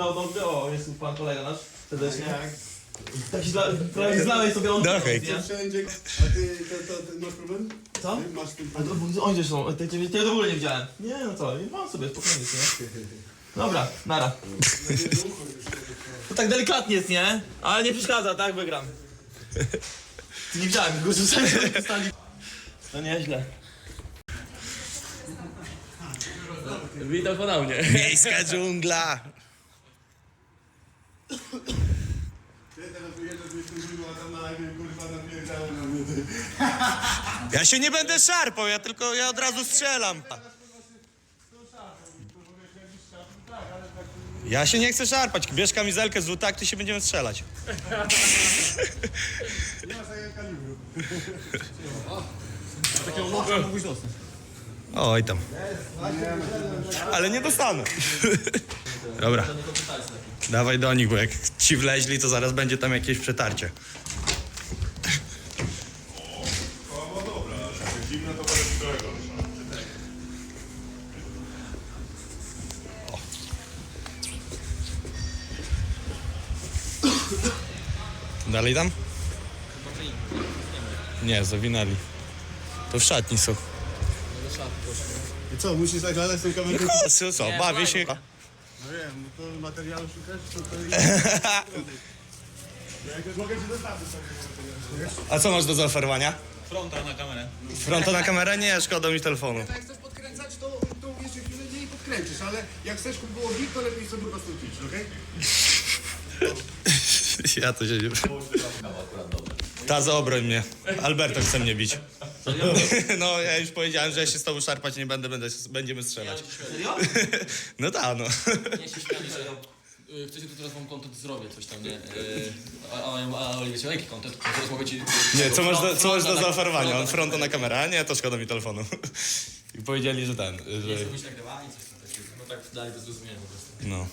dał dobrze, o, jest tu pan kolega nasz, serdecznie. Tak się zla, prawie zlałeś sobie on. Wszędzie. A ty, to, to, ty masz problem? Co? Ty masz ten A to, oni też są, te ciebie ciebie w ogóle nie widziałem. Nie, no co, mam sobie spokojnie, nie? Dobra, nara. To tak delikatnie jest, nie? Ale nie przeszkadza, tak? Wygram. Nie widziałem, go zostali. No nieźle. Witam ponownie. Miejska dżungla. Ja się nie będę szarpał, ja tylko ja od razu strzelam. Ja się nie chcę szarpać. Bierz kamizelkę z tak, ty się będziemy strzelać. Oj tam. Ale nie dostanę. Dobra. Dawaj do nich, bo jak ci wleźli, to zaraz będzie tam jakieś przetarcie. Dalej tam? Nie, zawinęli. To w szatni są. I co, musisz tak latać z tą kamerą? Co, co, bawię się. No wiem, no to materiału szukasz, to to Ja jakoś mogę ci dostarczyć takie materiały. A co masz do zaoferowania? Fronta na kamerę. Fronto na kamerę? Nie, szkoda mi telefonu. Jak chcesz podkręcać, to, to jeszcze chwilę nie podkręcisz, ale jak chcesz, żeby było git, to lepiej sobie po prostu ćwicz, okej? Ja to się nie... Ta za obroń mnie. Alberto chce mnie bić. No, ja już powiedziałem, że ja się z tobą szarpać nie będę, będę będziemy strzelać. Serio? No tak, no. Nie się śmiali, y, chcecie tu teraz wam content zrobię, coś tam, nie? Y, A, a, a Oliwie, jaki content? Teraz mogę ci... Nie, co masz do, co masz do zaoferowania? On fronta na kamerę? A nie, to szkoda mi telefonu. I powiedzieli, że ten, Nie że... chcę być nagrywani, coś tam takiego. No tak dali do zrozumienia po prostu. No.